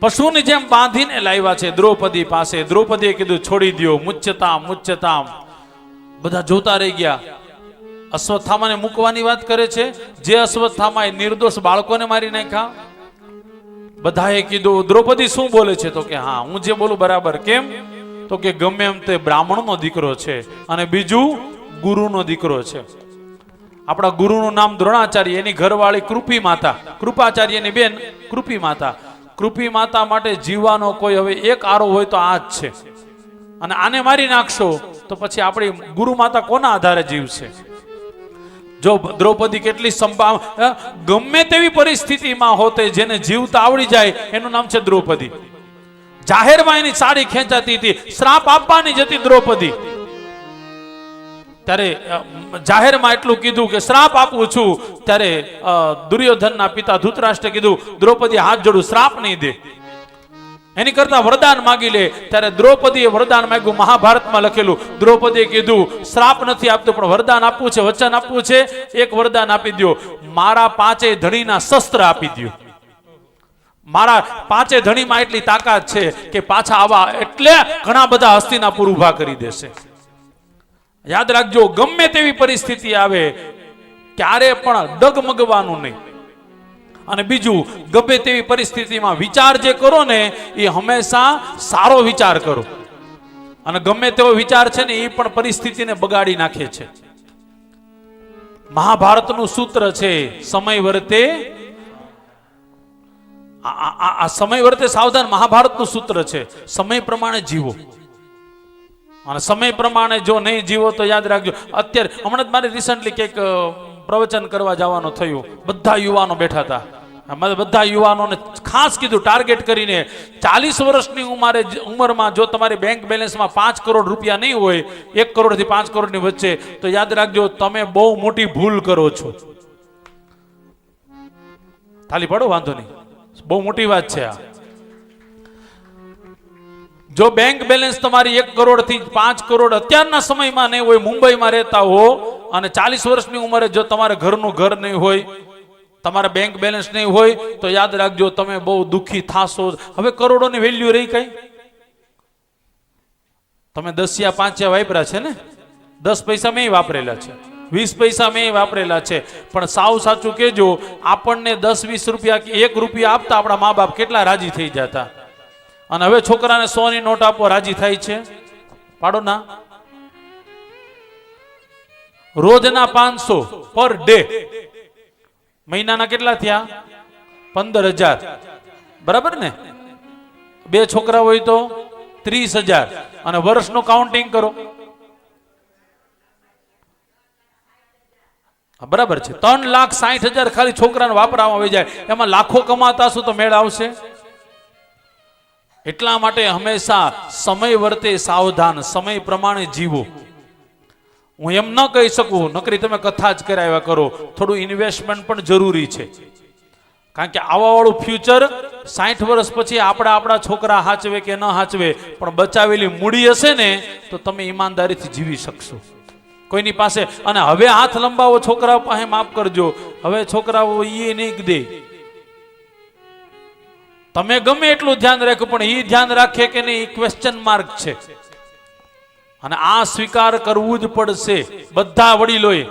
પશુની જેમ બાંધીને લાવ્યા છે. દ્રૌપદી પાસે દ્રૌપદીએ કીધું, છોડી દ્યો મુચ્ચતામ મુચ્ચતામ બધા જોતા રહી ગયા. અશ્વત્થામાને મૂકવાની વાત કરે છે. જે અશ્વત્થામાએ નિર્દોષ બાળકોને મારી નાખ્યા, બધાએ કીધું, દ્રૌપદી શું બોલે છે? તો કે, હા, હું જે બોલું બરાબર. કેમ? તો કે, ગમે એમ તે બ્રાહ્મણનો દીકરો છે અને બીજું ગુરુનો દીકરો છે. આપણા ગુરુનું નામ દ્રોણાચાર્ય, એની ઘરવાળી કૃપી માતા. કૃપાચાર્યની બેન કૃપી માતા. કૃપી માતા માટે જીવવાનો કોઈ હવે એક આરો હોય તો આ જ છે. અને આને મારી નાખશો તો પછી આપણી ગુરુ માતા કોના આધારે જીવશે? જો દ્રૌપદી કેટલી સંભાવ ગમે તેવી પરિસ્થિતિમાં હોતે જેને જીવતા આવડી જાય, એનું નામ છે દ્રૌપદી. જાહેરમાં એની સાડી ખેંચાતી હતી, શ્રાપ આપવાની જતી દ્રૌપદી. ત્યારે જાહેરમાં એટલું કીધું કે શ્રાપ આપું છું, ત્યારે દુર્યોધનના પિતા ધૂતરાષ્ટ્રે કીધું, દ્રૌપદી હાથ જોડું શ્રાપ નહીં દે. એની કરતા વરદાન માગી લે, ત્યારે દ્રૌપદીએ વરદાન માંગ્યું, મહાભારતમાં લખેલું, દ્રૌપદીએ કીધું, શ્રાપ નથી આપતું, પણ વરદાન આપવું છે, વચન આપવું છે, એક વરદાન આપી દ્યો. મારા પાંચેય ધણીના શસ્ત્ર આપી દ્યો. મારા પાંચે ધણીમાં એટલી તાકાત છે કે પાછા આવા એટલે ઘણા બધા હસ્તિનાપુર ઊભા કરી દેશે. યાદ રાખજો, ગમે તેવી પરિસ્થિતિ આવે, ક્યારે પણ ડગમગવાનું નહીં. અને બીજું, ગમે તેવી પરિસ્થિતિમાં વિચાર જે કરો ને, એ હંમેશા સારો વિચાર કરો. અને ગમે તેવો વિચાર છે ને, એ પણ પરિસ્થિતિને બગાડી નાખે છે. મહાભારતનું સૂત્ર છે, સમય વર્તે, આ- સમય વર્તે સાવધાન મહાભારતનું સૂત્ર છે, સમય પ્રમાણે જીવો. અને સમય પ્રમાણે જો નહીં જીવો તો યાદ રાખજો. અત્યારે હમણાં જ મારે રિસન્ટલી કંઈક પ્રવચન કરવા જવાનું થયું. બધા યુવાનો બેઠા હતા. મારે બધા યુવાનોને ખાસ કીધું ટાર્ગેટ કરીને ચાલીસ વર્ષની ઉંમરે ઉંમરમાં જો તમારી બેંક બેલેન્સમાં પાંચ કરોડ રૂપિયા નહીં હોય, એક કરોડથી પાંચ કરોડની વચ્ચે, તો યાદ રાખજો, તમે બહુ મોટી ભૂલ કરો છો. થાલી પડો, વાંધો નહીં. બહુ મોટી વાત છે આ. જો બેંક બેલેન્સ તમારી એક કરોડથી પાંચ કરોડ અત્યારના સમયમાં નહીં હોય, મુંબઈમાં રહેતા હો અને ચાલીસ વર્ષની ઉંમરે જો તમારે ઘરનું ઘર નહીં હોય, તમારા બેંક બેલેન્સ નહીં હોય, તો યાદ રાખજો તમે બહુ દુઃખી થાશો. હવે કરોડોની વેલ્યુ રહી કઈ? તમે દસિયા પાંચિયા વાપર્યા છે ને? દસ પૈસા મેં વાપરેલા છે. વીસ પૈસા મેં વાપરેલા છે. પણ સાવ સાચું કેજો આપણને દસ વીસ રૂપિયા કે એક રૂપિયા આપતા આપણા મા બાપ કેટલા રાજી થઈ જતા. અને હવે છોકરાને સોની નોટ આપો રાજી થાય છે. પાડો ના. રોજના પાંચસો પર ડે. મહિનાના કેટલા થયા? પંદર હજાર. બરાબર ને? બે છોકરા હોય તો ત્રીસ હજાર. અને વર્ષનું કાઉન્ટિંગ કરો. બરાબર છે. ત્રણ લાખ સાઠ હજાર ખાલી છોકરાને વાપરવામાં આવી જાય. એમાં લાખો કમાતા શું તો મેળ આવશે. એટલા માટે હંમેશા સમય વર્તે સાવધાન, સમય પ્રમાણે જીવો. હું એમ ન કહી શકું, નકરી તમે કથા જ કરાવ્યા કરો, થોડું ઇન્વેસ્ટમેન્ટ પણ જરૂરી છે. કારણ કે આવા વાળું ફ્યુચર સાઠ વર્ષ પછી આપણા આપણા છોકરા હાચવે કે ન હાચવે, પણ બચાવેલી મૂડી હશે ને, તો તમે ઈમાનદારીથી જીવી શકશો. કોઈની પાસે, અને હવે હાથ લંબાવો, છોકરાઓ પાસે માફ કરજો. હવે છોકરાઓ એ નહીં દે. તમે ગમે એટલું ધ્યાન રાખો, પણ એ ધ્યાન રાખે કે નહીં ક્વેશ્ચન માર્ક છે. અને આ સ્વીકાર કરવું જ પડશે. બધા વડીલોએ.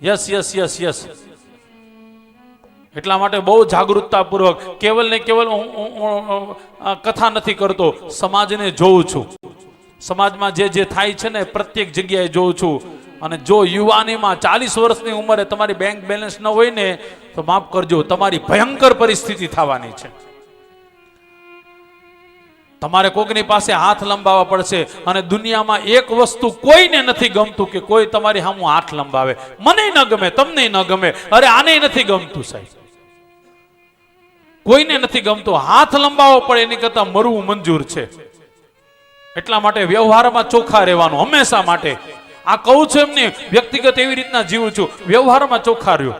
યસ યસ યસ યસ એટલા માટે બહુ જાગૃતતાપૂર્વક, કેવલ ને કેવલ હું કથા નથી કરતો, સમાજને જોઉં છું. સમાજમાં જે જે થાય છે ને પ્રત્યેક જગ્યાએ જોઉં છું. અને જો યુવાનીમાં ચાલીસ વર્ષની ઉંમરે તમારી બેંક બેલેન્સ ન હોય ને, તો માફ કરજો, તમારી ભયંકર પરિસ્થિતિ થવાની છે. તમારે કોકની પાસે હાથ લંબાવવા પડશે અને દુનિયામાં એક વસ્તુ કોઈને નથી ગમતું કે કોઈ તમારી સામું હાથ લંબાવે. મને ન ગમે, તમને ન ગમે. અરે, આને નથી ગમતું સાહેબ. કોઈને નથી ગમતું. હાથ લંબાવવો પડે એની કરતા મરવું મંજૂર છે. એટલા માટે વ્યવહારમાં ચોખ્ખા રહેવાનું, હંમેશા માટે. આ કહું છું એમને વ્યક્તિગત એવી રીતના જીવું છું. વ્યવહારમાં ચોખ્ખા રહ્યો.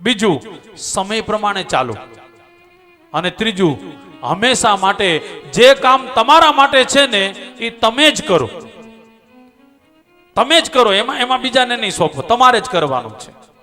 બીજું, સમય પ્રમાણે ચાલો. અને ત્રીજું, હંમેશા માટે જે કામ તમારા માટે છે ને, એ તમે જ કરો. તમે જ કરો, એમાં એમાં બીજાને નહીં સોંપો. તમારે જ કરવાનું છે.